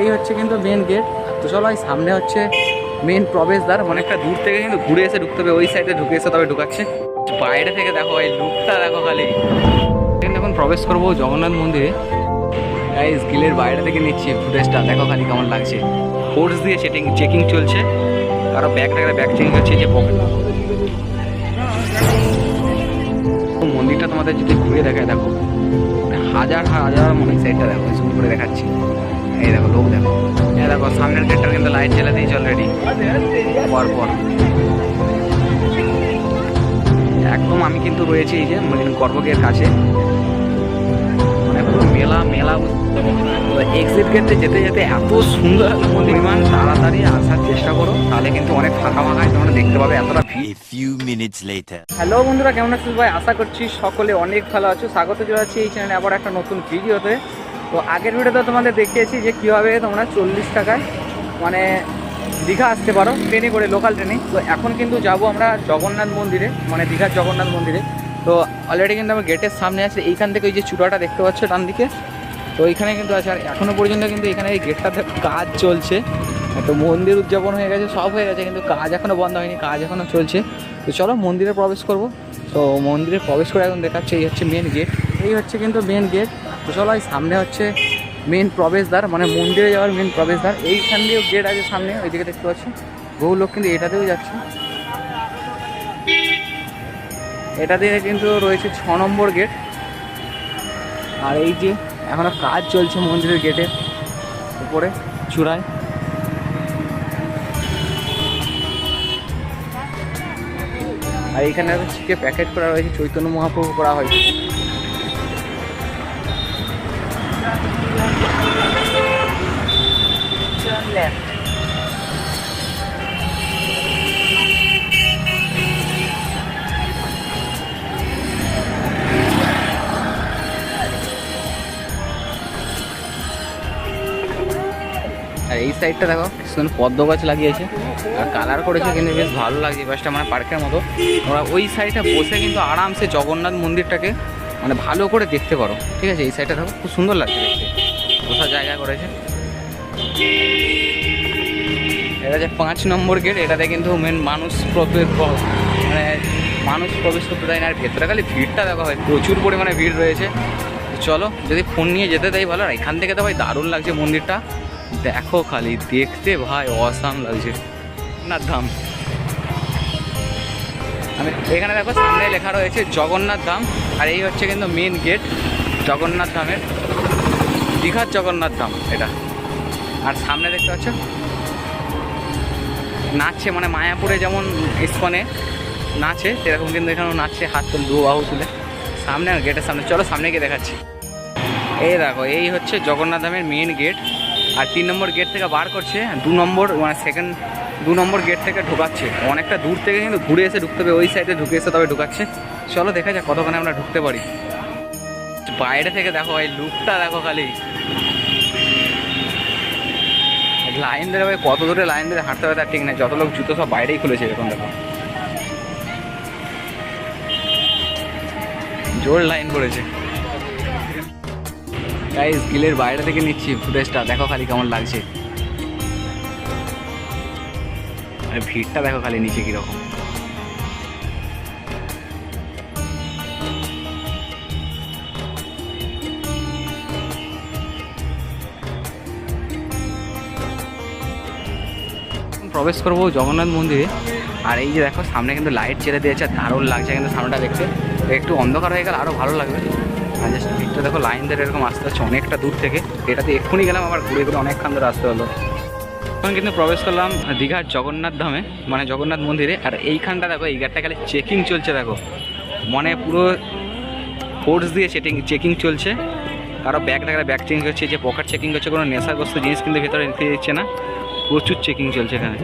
এই হচ্ছে কিন্তু মেন গেট তো চলো এই সামনে হচ্ছে মেন প্রবেশদ্বার অনেকটা দূর থেকে কিন্তু ঘুরে এসে ঢুকতে হবে। ওই সাইডে ঢুকে এসে তবে ঢুকাচ্ছে। বাইরে থেকে দেখো, এই লুকটা দেখো খালি। এখানে প্রবেশ করব জগন্নাথ মন্দিরে এই স্কিলের বাইরে থেকে নিচ্ছি ফুটেজটা দেখো খালি কেমন লাগছে। ফোর্স দিয়ে চেকিং চেকিং চলছে। কারও ব্যাগ টাকা ব্যাগ চেকিং হচ্ছে, যে পকেট মন্দিরটা তোমাদের যদি ঘুরে দেখায়, দেখো। হাজার হাজার মনে সাইডটা দেখো করে দেখাচ্ছি। এই দেখো লোক দেখো। এই দেখো সামনের গেটটা কিন্তু লাইট জ্বালা দিয়েছে অলরেডি পর পর একদম আমি কিন্তু রয়েছি এই যে গর্ভগের কাছে। মানে পুরো মেলা মেলা এক্সিট গেটে যেতে যেতে এত সুন্দর মন্দির তাড়াতাড়ি আসার চেষ্টা করো তাহলে কিন্তু অনেক ফাঁকা ফাঁকা তোমরা দেখতে পাবে এতটা. হ্যালো বন্ধুরা কেমন আছিস ভাই আশা করছি সকলে অনেক ভালো আছো। স্বাগত জানাচ্ছি এই চ্যানেলে আবার একটা নতুন ভিডিওতে। তো আগের ভিডিওতে তোমাদের দেখিয়েছি যে কীভাবে তোমরা চল্লিশ টাকায় মানে দীঘা আসতে পারো, ট্রেনে করে লোকাল ট্রেনে। তো এখন কিন্তু যাব আমরা জগন্নাথ মন্দিরে মানে দীঘার জগন্নাথ মন্দিরে। তো অলরেডি কিন্তু আমার গেটের সামনে আছে, এইখান থেকে ওই যে চূড়াটা দেখতে পাচ্ছ ডান দিকে, তো এইখানে কিন্তু আছে। আর এখনও পর্যন্ত কিন্তু এখানে এই গেটটাতে কাজ চলছে। তো মন্দির উদযাপন হয়ে গেছে, সব হয়ে গেছে, কিন্তু কাজ এখনও বন্ধ হয়নি, কাজ এখনও চলছে। তো চলো মন্দিরে প্রবেশ করব। তো মন্দিরে প্রবেশ করে এখন দেখাচ্ছে, এই হচ্ছে মেন গেট এই হচ্ছে কিন্তু মেন গেট তো চলো সামনে হচ্ছে মেন প্রবেশদ্বার মানে মন্দিরে যাওয়ার মেন প্রবেশদ্বার। এইখান দিয়েও গেট আছে সামনে, ওইদিকে দেখতে পাচ্ছি। বহু লোক কিন্তু এটাতেও যাচ্ছে। এটা দিয়ে কিন্তু রয়েছে ছ নম্বর গেট আর এই যে এখনও কাজ চলছে মন্দিরের গেটের উপরে, চূড়ায়। আর এখানে চিকে প্যাকেট করা রয়েছে চৈতন্য মহাপ্রভু করা হয়েছে। সাইডটা দেখো। সুন্দর পদ্ম গাছ লাগিয়েছে। আর কালার করেছে কিন্তু বেশ ভালো লাগছে বাসটা মানে পার্কের মতো। ওরা ওই সাইডটা বসে কিন্তু আরামসে জগন্নাথ মন্দিরটাকে মানে ভালো করে দেখতে পারো। ঠিক আছে? এই সাইডটা দেখো, খুব সুন্দর লাগছে দেখতে। বসার জায়গা করেছে। এটা যে পাঁচ নম্বর গেট, এটাতে কিন্তু মেন মানুষ প্রবেশ মানে মানুষ প্রবেশ করতে দেয় না। আর ভেতরে খালি ভিড়টা দেখা হয় প্রচুর পরিমাণে ভিড় রয়েছে। চলো, যদি ফোন নিয়ে যেতে দেয় ভালো, আর এখান থেকে তো ভাই দারুণ লাগছে মন্দিরটা। দেখো খালি, দেখতে ভাই অসাম লাগছে। না ধাম আমি এখানে দেখো, সামনে লেখা রয়েছে জগন্নাথ ধাম, আর এই হচ্ছে কিন্তু মেন গেট জগন্নাথ ধামের দীঘার জগন্নাথ ধাম, এটা। আর সামনে দেখতে পাচ্ছ, নাচছে মানে মায়াপুরে যেমন ইস্কনে নাচে, সেরকম কিন্তু এখানেও নাচছে, হাত তুলে দু বাহু তুলে। সামনে আর গেটের সামনে, চলো সামনে গিয়ে দেখাচ্ছি। এই দেখো, এই হচ্ছে জগন্নাথ ধামের মেন গেট আর তিন নম্বর গেট থেকে বার করছে দু নম্বর মানে সেকেন্ড দু নম্বর গেট থেকে ঢোকাচ্ছে। অনেকটা দূর থেকে কিন্তু ঘুরে এসে ঢুকতে হবে, ওই সাইডে ঢুকে এসে তবে ঢুকাচ্ছে। চলো দেখা যাক কতক্ষণে আমরা ঢুকতে পারি। বাইরে থেকে দেখো এই লুকটা দেখো খালি। লাইন ধরে ভাই, কত দূরে লাইন ধরে হাঁটতে হবে তার ঠিক নেই। যত লোক জুতো সব বাইরেই খুলেছে এরকম দেখো। জোর লাইন পড়েছে। গাইস গিলের বাইরে থেকে নিচ্ছি ফুটেজটা দেখো খালি কেমন লাগছে। আরে ভিড়টা দেখো খালি নিচে কীরকম। প্রবেশ করব জগন্নাথ মন্দিরে। আর এই যে দেখো, সামনে কিন্তু লাইট ছেড়ে দিয়েছে দারুণ লাগছে কিন্তু সামনেটা দেখতে। একটু অন্ধকার হয়ে গেলে আরও ভালো লাগবে। আর জাস্ট ভিড়টা দেখো লাইন ধরে এরকম আসতে হচ্ছে অনেকটা দূর থেকে। এটাতে এক্ষুনি গেলাম, আবার ঘুরে ঘুরে অনেকক্ষণ ধরে আসতে হলো। এখন কিন্তু প্রবেশ করলাম দীঘার জগন্নাথ ধামে মানে জগন্নাথ মন্দিরে। আর এইখানটা দেখো, এই গেটটা খালি চেকিং চলছে, দেখো। মানে পুরো ফোর্স দিয়ে চেকিং চেকিং চলছে। কারও ব্যাগ থাকলে ব্যাগ চেকিং হচ্ছে, যে পকেট চেকিং হচ্ছে, কোনো নেশাগ্রস্ত জিনিস কিন্তু ভেতরে নিতে দিচ্ছে না। প্রচুর চেকিং চলছে এখানে।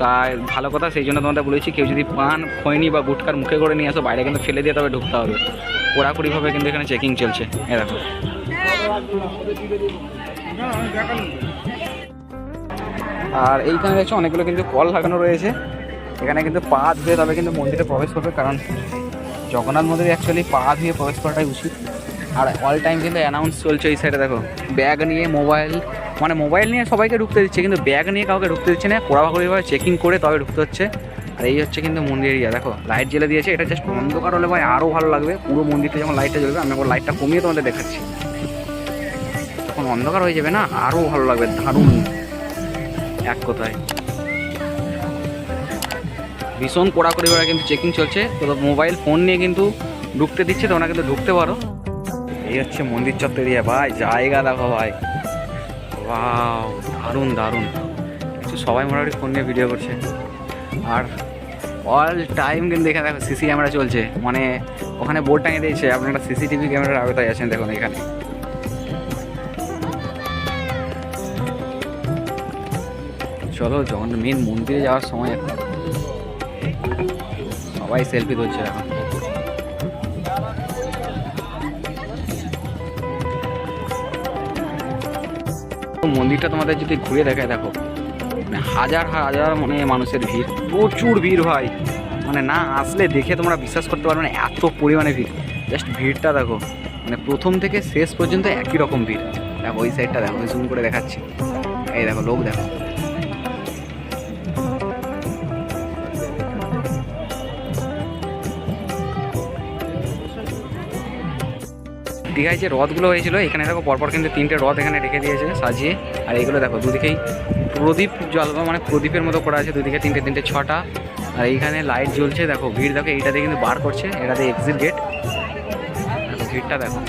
আর ভালো কথা, সেই জন্য তোমাদের বলেছি, কেউ যদি পান খৈনি বা গুটকার মুখে করে নিয়ে আসো, বাইরে কিন্তু ফেলে দিয়ে তবে ঢুকতে হবে। পুরাপুরিভাবে কিন্তু এখানে চেকিং চলছে। দেখো। আর এইখানে দেখছ অনেকগুলো কিন্তু কল লাগানো রয়েছে। এখানে কিন্তু পা ধুয়ে তবে কিন্তু মন্দিরে প্রবেশ করবে, কারণ জগন্নাথ মন্দিরে অ্যাকচুয়ালি পা ধুয়ে প্রবেশ করাটাই উচিত। আর অল টাইম কিন্তু অ্যানাউন্স চলছে এই সাইডে দেখো। ব্যাগ নিয়ে মোবাইল মানে মোবাইল নিয়ে সবাইকে ঢুকতে দিচ্ছে, কিন্তু ব্যাগ নিয়ে কাউকে ঢুকতে দিচ্ছে না। কোড়াভাবে চেকিং করে তবে ঢুকতে হচ্ছে। আর এই হচ্ছে কিন্তু মন্দির এরিয়া দেখো লাইট জ্বেলে দিয়েছে, এটা জাস্ট অন্ধকার হলে ভাই আরও ভালো লাগবে। পুরো মন্দিরটা যখন লাইটটা জ্বলবে, আমি একবার লাইটটা কমিয়ে তোমাদের দেখাচ্ছি। তখন অন্ধকার হয়ে যাবে না আরও ভালো লাগবে, দারুণ। এক কথায়। ভীষণ কড়াকড়ি করে কিন্তু চেকিং চলছে, তো মোবাইল ফোন নিয়ে কিন্তু ঢুকতে দিচ্ছে, তোমরা কিন্তু ঢুকতে পারো। এই হচ্ছে মন্দির চত্বর এরিয়া ভাই, জায়গা দেখো ভাই। ওয়াও দারুণ দারুণ। সবাই মোটামুটি ফোন নিয়ে ভিডিও করছে। আর অল টাইম কিন্তু এখানে দেখো সিসি ক্যামেরা চলছে। মানে ওখানে বোর্ড টাঙিয়ে দিয়েছে। আপনারা সিসিটিভি ক্যামেরার আওতায় আছেন দেখুন এখানে। চলো যখন মেন মন্দিরে যাওয়ার সময় এখন সবাই সেলফি তুলছে এখন। মন্দিরটা তোমাদের যদি ঘুরে দেখায় দেখো। হাজার হাজার মানে মানুষের ভিড়। প্রচুর ভিড় ভাই। মানে না আসলে দেখে তোমরা বিশ্বাস করতে পারবে না, এত পরিমাণে ভিড়। জাস্ট ভিড়টা দেখো। মানে প্রথম থেকে শেষ পর্যন্ত একই রকম ভিড়। দেখো ওই সাইডটা দেখো জুম করে দেখাচ্ছি। এই দেখো, লোক দেখো। দীঘায় যে রথগুলো হয়েছিল, এখানে দেখো পরপর কিন্তু তিনটে রথ এখানে রেখে দিয়েছে সাজিয়ে। আর এইগুলো দেখো, দুদিকেই প্রদীপ জ্বালবা মানে প্রদীপের মতো করা আছে, দুদিকে তিনটে তিনটে, ছটা। আর এইখানে লাইট জ্বলছে, দেখো ভিড়, দেখো এইটাতে কিন্তু বার করছে এটাতে এক্সিট গেট দেখো ভিড়টা দেখো।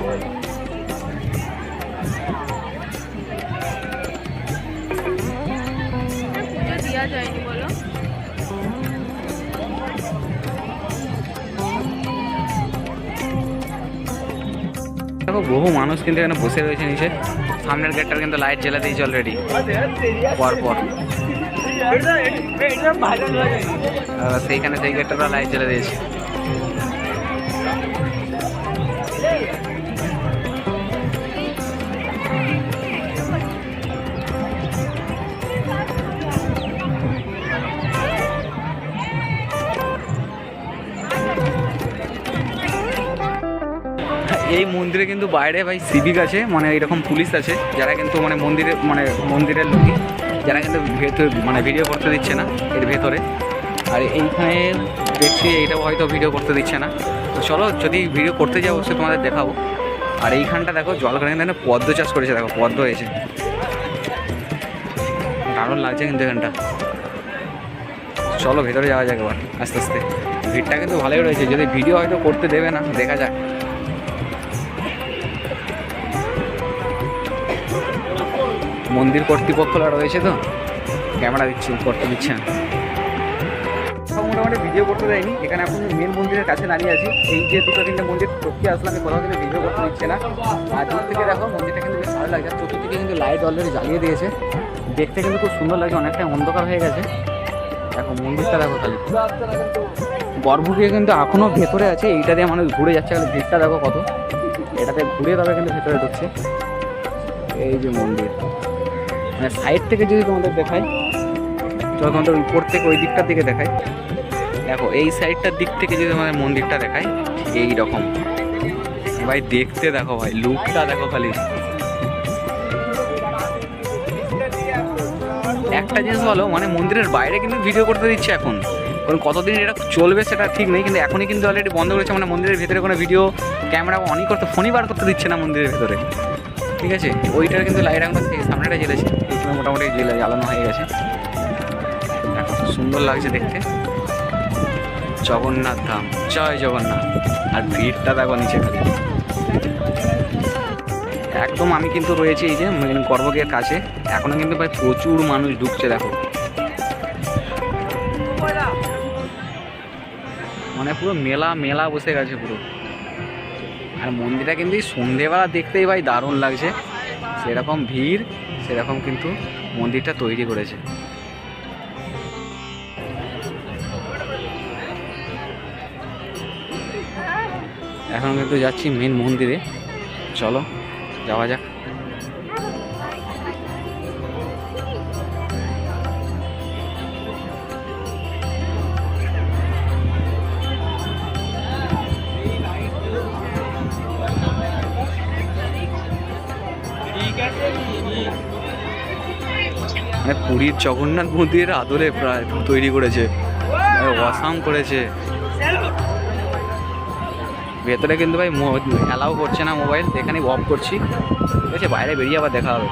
দেখো বহু মানুষ কিন্তু এখানে বসে রয়েছে নিচে। সামনের গেটটার কিন্তু লাইট জ্বালা দিয়েছি অলরেডি পর পর সেইখানে সেই গেটটা লাইট জ্বালা দিয়েছে। এই মন্দিরে কিন্তু বাইরে ভাই সিভিক আছে মানে এরকম পুলিশ আছে, যারা কিন্তু মানে মন্দিরে মানে মন্দিরের লোকই, যারা কিন্তু ভেতর মানে ভিডিও করতে দিচ্ছে না, এর ভেতরে। আর এইখানে দেখছি এইটাও হয়তো ভিডিও করতে দিচ্ছে না। তো চলো, যদি ভিডিও করতে যাব সে তোমাদের দেখাবো। আর এইখানটা দেখো জলখানে কিন্তু পদ্ম চাষ করেছে, দেখো, পদ্ম হয়েছে। দারুণ লাগছে কিন্তু এখানটা। চলো, ভেতরে যাওয়া যাক এবার, আস্তে আস্তে। ভিড়টা কিন্তু ভালোই রয়েছে, যদি ভিডিও হয়তো করতে দেবে না, দেখা যাক। মন্দির কর্তৃপক্ষরা রয়েছে তো? ক্যামেরা দিচ্ছে, করতে দিচ্ছে না। মোটামুটি ভিডিও করতে দেয়নি। এখানে এখন মেন মন্দিরের কাছে দাঁড়িয়ে আছি। এই যে দুটো তিনটে মন্দির টপকে আসলাম কোথাও কিন্তু ভিডিও করতে দিচ্ছে না। আর দূর থেকে দেখো, মন্দিরটা কিন্তু বেশ ভালো লাগছে। চতুর্দিকে কিন্তু লাইট অলরেডি জ্বালিয়ে দিয়েছে। দেখতে কিন্তু খুব সুন্দর লাগছে অনেকটা অন্ধকার হয়ে গেছে। দেখো, মন্দিরটা দেখো খালি। গর্ভগৃহ কিন্তু এখনও ভেতরে আছে। এইটা দিয়ে মানুষ ঘুরে যাচ্ছে খালি। ভিড়টা দেখো কত। এটাতে ঘুরে তবে কিন্তু ভেতরে ঢুকছে। এই যে মন্দির। মানে সাইড থেকে যদি তোমাদের দেখাই চলো তোমাদের উপর থেকে ওই দিকটার দিকে দেখাই। দেখো, এই সাইডটার দিক থেকে যদি তোমাদের মন্দিরটা দেখাই এই রকম ভাই, দেখতে দেখো ভাই লুকটা দেখো খালি। একটা জিনিস বলো মানে মন্দিরের বাইরে কিন্তু ভিডিও করতে দিচ্ছে এখন। কারণ কতদিন এটা চলবে সেটা ঠিক নেই, কিন্তু এখনই কিন্তু অলরেডি বন্ধ করেছে। মানে মন্দিরের ভিতরে কোনো ভিডিও ক্যামেরা অনই করতে ফোনই বার করতে দিচ্ছে না মন্দিরের ভিতরে। ঠিক আছে? ওইটার কিন্তু লাইট এখন সামনেটা পিছনে মোটামুটি জেলে জ্বালানো হয়ে গেছে। দেখো সুন্দর লাগছে দেখতে। জগন্নাথ ধাম, জয় জগন্নাথ। আর ভিড়টা দেখো নিচে খালি। একদম আমি কিন্তু রয়েছি এই যে, মেন গর্ভগৃহের কাছে। এখনও কিন্তু ভাই প্রচুর মানুষ ঢুকছে, দেখো। মানে পুরো মেলা মেলা বসে গেছে পুরো। আর মন্দিরটা কিন্তু সন্ধেবেলা দেখতেই ভাই দারুণ লাগছে। সেরকম ভিড়। সেরকম কিন্তু মন্দিরটা তৈরি করেছে। এখন কিন্তু যাচ্ছি মেন মন্দিরে। চলো যাওয়া যাক। পুরীর জগন্নাথ মন্দিরের আদলে প্রায় তৈরি করেছে অসাম করেছে। ভেতরে কিন্তু ভাই অ্যালাউ করছে না মোবাইল এখানে অফ করছি। ঠিক আছে, বাইরে বেরিয়ে আবার দেখা হবে।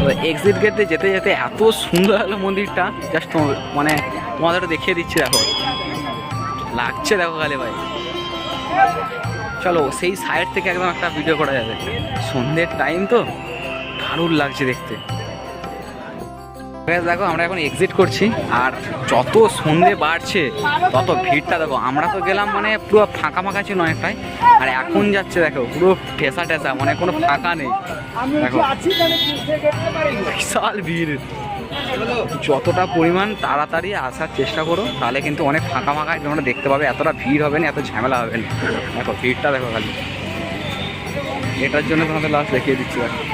তো এক্সিট গেট দিয়ে যেতে যেতে এত সুন্দর হলো মন্দিরটা জাস্ট মানে তোমাদের দেখিয়ে দিচ্ছি দেখো। লাগছে দেখো খালি ভাই। চলো, সেই সাইড থেকে একদম একটা ভিডিও করা যাবে। সন্ধ্যের টাইম তো দারুণ লাগছে দেখতে। দেখো আমরা এখন এক্সিট করছি। আর যত সন্ধে বাড়ছে তত ভিড়টা দেখো। আমরা তো গেলাম মানে পুরো ফাঁকা ফাঁকা ছিল অনেকটাই। আর এখন যাচ্ছে দেখো পুরো ঠেসা ঠেসা মানে কোনো ফাঁকা নেই। দেখো। বিশাল ভিড়। যতটা পরিমাণ তাড়াতাড়ি আসার চেষ্টা করো তাহলে কিন্তু অনেক ফাঁকা ফাঁকা তোমরা দেখতে পাবে। এতটা ভিড় হবে না এত ঝামেলা হবে না। দেখো ভিড়টা দেখো খালি। এটার জন্য তোমাদের লাস্ট দেখিয়ে দিচ্ছি দেখো।